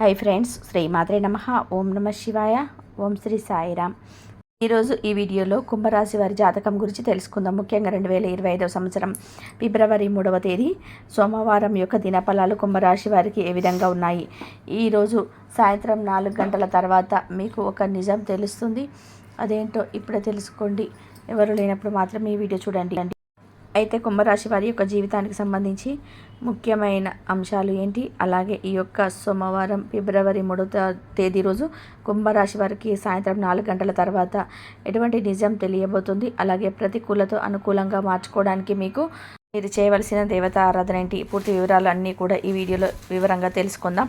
Hi friends శ్రీమాత్రే నమ. ఓం నమ శివాయ. ఓం శ్రీ సాయిరామ్. ఈరోజు ఈ వీడియోలో కుంభరాశి వారి జాతకం గురించి తెలుసుకుందాం. ముఖ్యంగా రెండు వేల ఇరవై ఐదవ సంవత్సరం ఫిబ్రవరి మూడవ తేదీ సోమవారం యొక్క దినఫలాలు కుంభరాశి వారికి ఏ విధంగా ఉన్నాయి? ఈరోజు సాయంత్రం నాలుగు గంటల తర్వాత మీకు ఒక నిజం తెలుస్తుంది. అదేంటో ఇప్పుడే తెలుసుకోండి. ఎవరు లేనప్పుడు మాత్రం ఈ వీడియో చూడండి. అయితే కుంభరాశి వారి యొక్క జీవితానికి సంబంధించి ముఖ్యమైన అంశాలు ఏంటి? అలాగే ఈ యొక్క సోమవారం ఫిబ్రవరి మూడవ తేదీ రోజు కుంభరాశి వారికి సాయంత్రం నాలుగు గంటల తర్వాత ఎటువంటి నిజం తెలియబోతుంది? అలాగే ప్రతికూలతో అనుకూలంగా మార్చుకోవడానికి మీకు మీరు చేయవలసిన దేవత ఆరాధన ఏంటి? పూర్తి వివరాలు అన్నీ కూడా ఈ వీడియోలో వివరంగా తెలుసుకుందాం.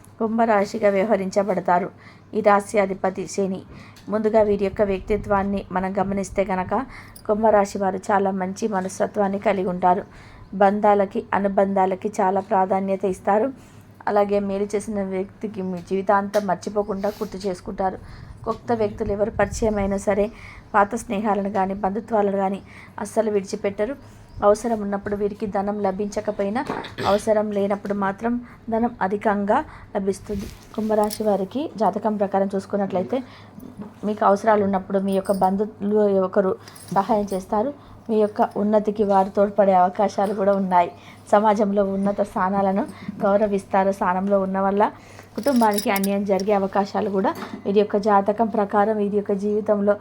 కుంభరాశిగా వ్యవహరించబడతారు. ఈ రాశి అధిపతి శని. ముందుగా వీరి యొక్క వ్యక్తిత్వాన్ని మనం గమనిస్తే కనుక కుంభరాశి వారు చాలా మంచి మనస్తత్వాన్ని కలిగి ఉంటారు. బంధాలకి అనుబంధాలకి చాలా ప్రాధాన్యత ఇస్తారు. అలాగే మేలు చేసిన వ్యక్తికి మీ జీవితాంతం మర్చిపోకుండా గుర్తు చేసుకుంటారు. కొత్త వ్యక్తులు ఎవరు పరిచయం అయినా సరే పాత స్నేహాలను కానీ బంధుత్వాలను కానీ అస్సలు విడిచిపెట్టరు. అవసరం ఉన్నప్పుడు వీరికి ధనం లభించకపోయినా అవసరం లేనప్పుడు మాత్రం ధనం అధికంగా లభిస్తుంది. కుంభరాశి వారికి జాతకం ప్రకారం చూసుకున్నట్లయితే మీకు అవసరాలు ఉన్నప్పుడు మీ యొక్క బంధువులు ఒకరు సహాయం చేస్తారు. మీ యొక్క ఉన్నతికి వారు తోడ్పడే అవకాశాలు కూడా ఉన్నాయి. సమాజంలో ఉన్నత స్థానాలను గౌరవిస్తారు. స్థానంలో ఉన్న వల్ల కుటుంబానికి అన్యాయం జరిగే అవకాశాలు కూడా వీరి యొక్క జాతకం ప్రకారం వీరి యొక్క జీవితంలో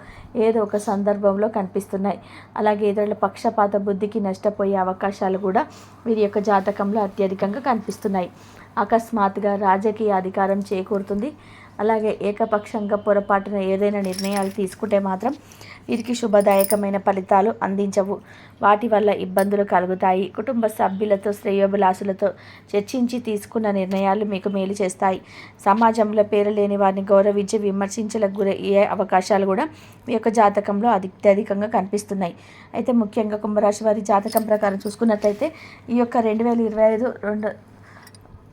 ఏదో ఒక సందర్భంలో కనిపిస్తున్నాయి. అలాగే ఇతరుల పక్షపాత బుద్ధికి నష్టపోయే అవకాశాలు కూడా వీరి యొక్క జాతకంలో అత్యధికంగా కనిపిస్తున్నాయి. అకస్మాత్తుగా రాజకీయ అధికారం చేకూరుతుంది. అలాగే ఏకపక్షంగా పొరపాటున ఏదైనా నిర్ణయాలు తీసుకుంటే మాత్రం వీరికి శుభదాయకమైన ఫలితాలు అందించవు. వాటి వల్ల ఇబ్బందులు కలుగుతాయి. కుటుంబ సభ్యులతో శ్రేయోభిలాసులతో చర్చించి తీసుకున్న నిర్ణయాలు మీకు మేలు చేస్తాయి. సమాజంలో పేరు లేని వారిని గౌరవించి విమర్శించలకు గురయ్యే అవకాశాలు కూడా మీ యొక్క జాతకంలో అత్యధికంగా కనిపిస్తున్నాయి. అయితే ముఖ్యంగా కుంభరాశి వారి జాతకం ప్రకారం చూసుకున్నట్లయితే ఈ యొక్క రెండు వేల ఇరవై ఐదు రెండు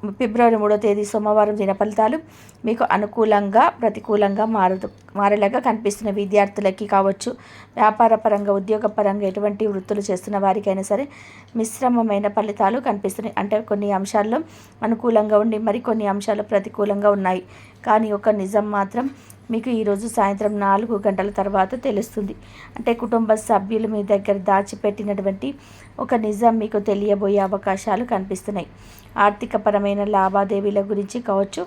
ఫిబ్రవరి మూడో తేదీ సోమవారం దిన ఫలితాలు మీకు అనుకూలంగా ప్రతికూలంగా మారదు మారేలాగా కనిపిస్తున్న విద్యార్థులకి కావచ్చు వ్యాపార పరంగా ఉద్యోగపరంగా ఎటువంటి వృత్తులు చేస్తున్న వారికైనా సరే మిశ్రమమైన ఫలితాలు కనిపిస్తున్నాయి. అంటే కొన్ని అంశాల్లో అనుకూలంగా ఉండి మరికొన్ని అంశాలు ప్రతికూలంగా ఉన్నాయి. కానీ ఒక నిజం మాత్రం మీకు ఈరోజు సాయంత్రం నాలుగు గంటల తర్వాత తెలుస్తుంది. అంటే కుటుంబ సభ్యులు మీ దగ్గర దాచిపెట్టినటువంటి ఒక నిజం మీకు తెలియబోయే అవకాశాలు కనిపిస్తున్నాయి. ఆర్థికపరమైన లావాదేవీల గురించి కావచ్చు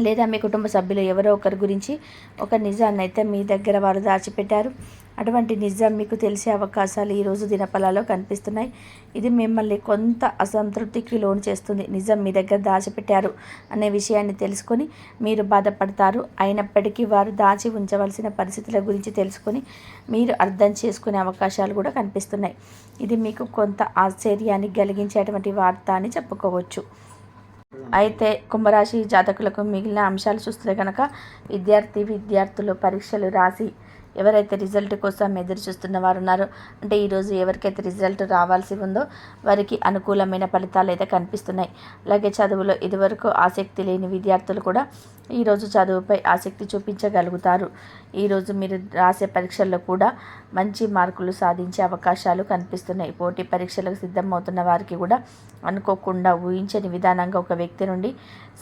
లేదా మీ కుటుంబ సభ్యులు ఎవరో ఒకరి గురించి ఒక నిజాన్ని అయితే మీ దగ్గర వారు దాచిపెట్టారు. అటువంటి నిజం మీకు తెలిసే అవకాశాలు ఈరోజు దినఫలాలో కనిపిస్తున్నాయి. ఇది మిమ్మల్ని కొంత అసంతృప్తికి లోను చేస్తుంది. నిజం మీ దగ్గర దాచిపెట్టారు అనే విషయాన్ని తెలుసుకొని మీరు బాధపడతారు. అయినప్పటికీ వారు దాచి ఉంచవలసిన పరిస్థితుల గురించి తెలుసుకొని మీరు అర్థం చేసుకునే అవకాశాలు కూడా కనిపిస్తున్నాయి. ఇది మీకు కొంత ఆశ్చర్యాన్ని కలిగించేటువంటి వార్త అని చెప్పుకోవచ్చు. అయితే కుంభరాశి జాతకులకు మిగిలిన అంశాలు చూస్తే కనుక విద్యార్థి విద్యార్థులు పరీక్షలు రాసి ఎవరైతే రిజల్ట్ కోసం ఎదురు చూస్తున్న వారు ఉన్నారో అంటే ఈరోజు ఎవరికైతే రిజల్ట్ రావాల్సి ఉందో వారికి అనుకూలమైన ఫలితాలు అయితే కనిపిస్తున్నాయి. అలాగే చదువులో ఇదివరకు ఆసక్తి లేని విద్యార్థులు కూడా ఈరోజు చదువుపై ఆసక్తి చూపించగలుగుతారు. ఈరోజు మీరు రాసే పరీక్షల్లో కూడా మంచి మార్కులు సాధించే అవకాశాలు కనిపిస్తున్నాయి. పోటీ పరీక్షలకు సిద్ధమవుతున్న వారికి కూడా అనుకోకుండా ఊహించని విధానంగా ఒక వ్యక్తి నుండి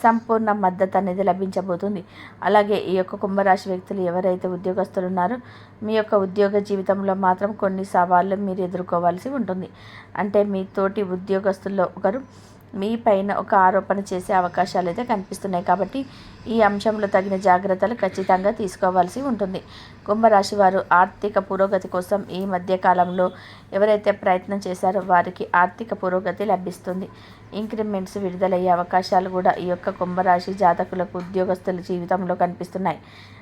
సంపూర్ణ మద్దతు అనేది లభించబోతుంది. అలాగే ఈ యొక్క కుంభరాశి వ్యక్తులు ఎవరైతే ఉద్యోగస్తులు ఉన్నారో మీ యొక్క ఉద్యోగ జీవితంలో మాత్రం కొన్ని సవాళ్ళు మీరు ఎదుర్కోవాల్సి ఉంటుంది. అంటే మీ తోటి ఉద్యోగస్తుల్లో ఒకరు మీ పైన ఒక ఆరోపణ చేసే అవకాశాలు అయితే కనిపిస్తున్నాయి. కాబట్టి ఈ అంశంలో తగిన జాగ్రత్తలు ఖచ్చితంగా తీసుకోవాల్సి ఉంటుంది. కుంభరాశి వారు ఆర్థిక పురోగతి కోసం ఈ మధ్య కాలంలో ఎవరైతే ప్రయత్నం చేశారో వారికి ఆర్థిక పురోగతి లభిస్తుంది. ఇంక్రిమెంట్స్ విడుదలయ్యే అవకాశాలు కూడా ఈ యొక్క కుంభరాశి జాతకులకు ఉద్యోగస్తుల జీవితంలో కనిపిస్తున్నాయి.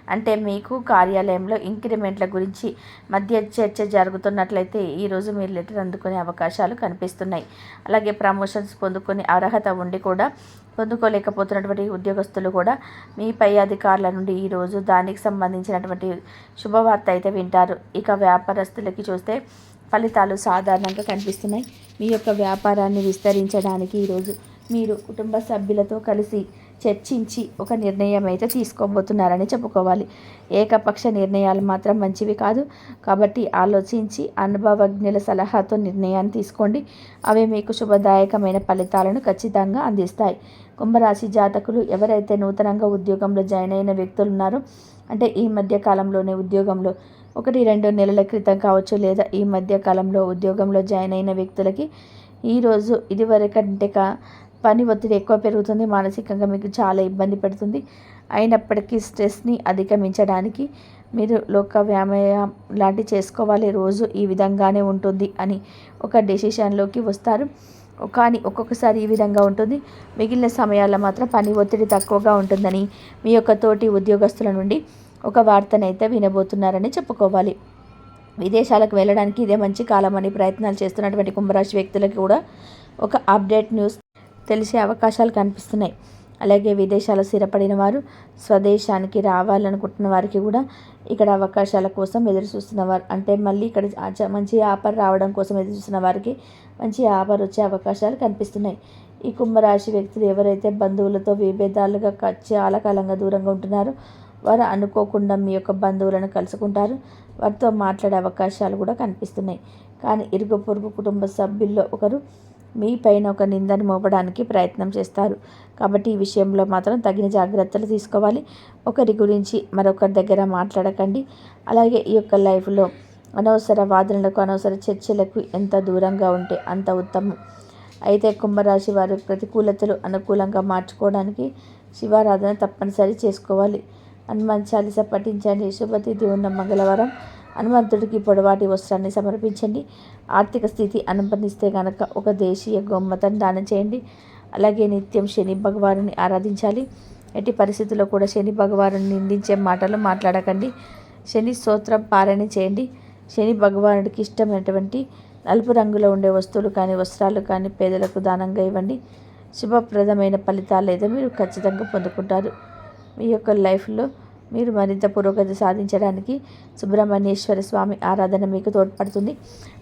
అంటే మీకు కార్యాలయంలో ఇంక్రిమెంట్ల గురించి మధ్య చర్చ జరుగుతున్నట్లయితే ఈరోజు మీరు లెటర్ అందుకునే అవకాశాలు కనిపిస్తున్నాయి. అలాగే ప్రమోషన్స్ పొందుకునే అర్హత ఉండి కూడా పొందుకోలేకపోతున్నటువంటి ఉద్యోగస్తులు కూడా మీ పై అధికారుల నుండి ఈరోజు దానికి సంబంధించినటువంటి శుభవార్త అయితే వింటారు. ఇక వ్యాపారస్తులకి చూస్తే ఫలితాలు సాధారణంగా కనిపిస్తున్నాయి. మీ యొక్క వ్యాపారాన్ని విస్తరించడానికి ఈరోజు మీరు కుటుంబ సభ్యులతో కలిసి చర్చించి ఒక నిర్ణయం అయితే తీసుకోబోతున్నారని చెప్పుకోవాలి. ఏకపక్ష నిర్ణయాలు మాత్రం మంచివి కాదు. కాబట్టి ఆలోచించి అనుభవజ్ఞుల సలహాతో నిర్ణయాన్ని తీసుకోండి. అవి మీకు శుభదాయకమైన ఫలితాలను ఖచ్చితంగా అందిస్తాయి. కుంభరాశి జాతకులు ఎవరైతే నూతనంగా ఉద్యోగంలో జాయిన్ అయిన వ్యక్తులు ఉన్నారో అంటే ఈ మధ్య కాలంలోనే ఉద్యోగంలో ఒకటి రెండు నెలల క్రితం కావచ్చు లేదా ఈ మధ్య కాలంలో ఉద్యోగంలో జాయిన్ అయిన వ్యక్తులకి ఈరోజు ఇదివరకంటే పని ఒత్తిడి ఎక్కువ పెరుగుతుంది మానసికంగా మీకు చాలా ఇబ్బంది పెడుతుంది. అయినప్పటికీ స్ట్రెస్ని అధిగమించడానికి మీరు లోక వ్యాయామం లాంటి చేసుకోవాలి. రోజు ఈ విధంగానే ఉంటుంది అని ఒక డెసిషన్లోకి వస్తారు. కానీ ఒక్కొక్కసారి ఈ విధంగా ఉంటుంది. మిగిలిన సమయాల్లో మాత్రం పని ఒత్తిడి తక్కువగా ఉంటుందని మీ యొక్క తోటి ఉద్యోగస్తుల నుండి ఒక వార్తనైతే వినబోతున్నారని చెప్పుకోవాలి. విదేశాలకు వెళ్ళడానికి ఇదే మంచి కాలం అని ప్రయత్నాలు చేస్తున్నటువంటి కుంభరాశి వ్యక్తులకు కూడా ఒక అప్డేట్ న్యూస్ తెలిసే అవకాశాలు కనిపిస్తున్నాయి. అలాగే విదేశాల్లో స్థిరపడిన వారు స్వదేశానికి రావాలనుకుంటున్న వారికి కూడా ఇక్కడ అవకాశాల కోసం ఎదురు చూస్తున్న వారు అంటే మళ్ళీ ఇక్కడ మంచి ఆఫర్ రావడం కోసం ఎదురు చూస్తున్న వారికి మంచి ఆఫర్ వచ్చే అవకాశాలు కనిపిస్తున్నాయి. ఈ కుంభరాశి వ్యక్తులు ఎవరైతే బంధువులతో విభేదాలుగా చాలా కాలంగా దూరంగా ఉంటున్నారో వారు అనుకోకుండా మీ యొక్క బంధువులను కలుసుకుంటారు. వారితో మాట్లాడే అవకాశాలు కూడా కనిపిస్తున్నాయి. కానీ ఇరుగు పొరుగు కుటుంబ సభ్యుల్లో ఒకరు మీ పైన ఒక నిందను మోపడానికి ప్రయత్నం చేస్తారు. కాబట్టి ఈ విషయంలో మాత్రం తగిన జాగ్రత్తలు తీసుకోవాలి. ఒకరి గురించి మరొకరి దగ్గర మాట్లాడకండి. అలాగే ఈ యొక్క లైఫ్లో అనవసర వాదనలకు అనవసర చర్చలకు ఎంత దూరంగా ఉంటే అంత ఉత్తమం. అయితే కుంభరాశి వారు ప్రతికూలతలు అనుకూలంగా మార్చుకోవడానికి శివారాధన తప్పనిసరి చేసుకోవాలి. హనుమాన్ చాలీస పఠించండి. శుభతిథి ఉన్న మంగళవారం హనుమంతుడికి పొడవాటి వస్త్రాన్ని సమర్పించండి. ఆర్థిక స్థితి అనుమతిస్తే కనుక ఒక దేశీయ గొమ్మతను దానం చేయండి. అలాగే నిత్యం శని భగవాను ఆరాధించాలి. ఎట్టి పరిస్థితుల్లో కూడా శని భగవాను నిందించే మాటలు మాట్లాడకండి. శని స్తోత్రం పారాయణ చేయండి. శని భగవానుడికి ఇష్టమైనటువంటి నలుపు రంగులో ఉండే వస్తువులు కానీ వస్త్రాలు కానీ పేదలకు దానంగా ఇవ్వండి. శుభప్రదమైన ఫలితాలు అయితే మీరు ఖచ్చితంగా పొందుకుంటారు. మీ యొక్క లైఫ్లో మీరు మరింత పురోగతి సాధించడానికి సుబ్రహ్మణ్యేశ్వర స్వామి ఆరాధన మీకు తోడ్పడుతుంది.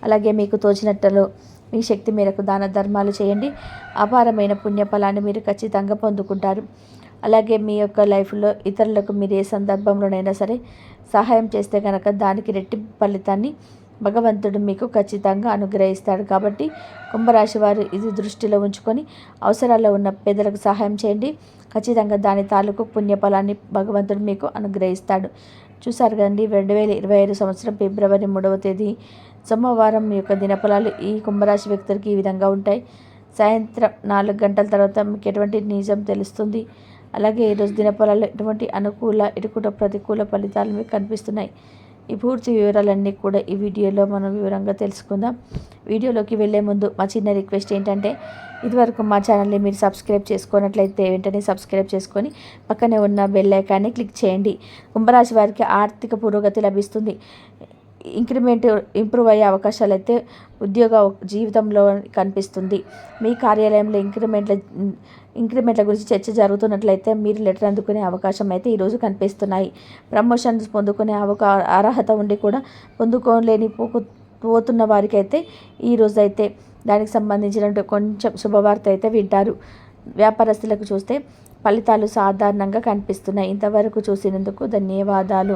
అలాగే మీకు తోచినట్టలో మీ శక్తి మేరకు దాన ధర్మాలు చేయండి. అపారమైన పుణ్యఫలాన్ని మీరు ఖచ్చితంగా పొందుకుంటారు. అలాగే మీ యొక్క లైఫ్లో ఇతరులకు మీరు ఏ సందర్భంలోనైనా సరే సహాయం చేస్తే కనుక దానికి రెట్టి ఫలితాన్ని భగవంతుడు మీకు ఖచ్చితంగా అనుగ్రహిస్తాడు కాబట్టి కుంభరాశి వారు ఇది దృష్టిలో ఉంచుకొని అవసరాల్లో ఉన్న పేదలకు సహాయం చేయండి. ఖచ్చితంగా దాని తాలూకు పుణ్యఫలాన్ని భగవంతుడు మీకు అనుగ్రహిస్తాడు. చూసారు కదండి రెండు వేల ఇరవై ఐదు సంవత్సరం ఫిబ్రవరి మూడవ తేదీ. సోమవారం యొక్క దినఫలాలు ఈ కుంభరాశి వ్యక్తులకి ఈ విధంగా ఉంటాయి. సాయంత్రం నాలుగు గంటల తర్వాత మీకు ఎటువంటి నిజం తెలుస్తుంది. అలాగే ఈరోజు దినఫలాలు ఎటువంటి అనుకూల ఇటుకుట ప్రతికూల ఫలితాలు మీకు కనిపిస్తున్నాయి. ఈ పూర్తి వివరాలన్నీ కూడా ఈ వీడియోలో మనం వివరంగా తెలుసుకుందాం. వీడియోలోకి వెళ్ళే ముందు మా చిన్న రిక్వెస్ట్ ఏంటంటే ఇదివరకు మా ఛానల్ని మీరు సబ్స్క్రైబ్ చేసుకున్నట్లయితే వెంటనే సబ్స్క్రైబ్ చేసుకొని పక్కనే ఉన్న బెల్ ఐకాన్ని క్లిక్ చేయండి. కుంభరాశి వారికి ఆర్థిక పురోగతి లభిస్తుంది. ఇంక్రిమెంట్ ఇంప్రూవ్ అయ్యే అవకాశాలు అయితే ఉద్యోగ జీవితంలో కనిపిస్తుంది. మీ కార్యాలయంలో ఇంక్రిమెంట్ల ఇంక్రిమెంట్ల గురించి చర్చ జరుగుతున్నట్లయితే మీరు లెటర్ అందుకునే అవకాశం అయితే ఈరోజు కనిపిస్తున్నాయి. ప్రమోషన్స్ పొందుకునే అవకా అర్హత ఉండి కూడా పొందుకోలేని పోతున్న వారికి అయితే ఈరోజు అయితే దానికి సంబంధించిన కొంచెం శుభవార్త అయితే వింటారు. వ్యాపారస్తులకు చూస్తే ఫలితాలు సాధారణంగా కనిపిస్తున్నాయి. ఇంతవరకు చూసినందుకు ధన్యవాదాలు.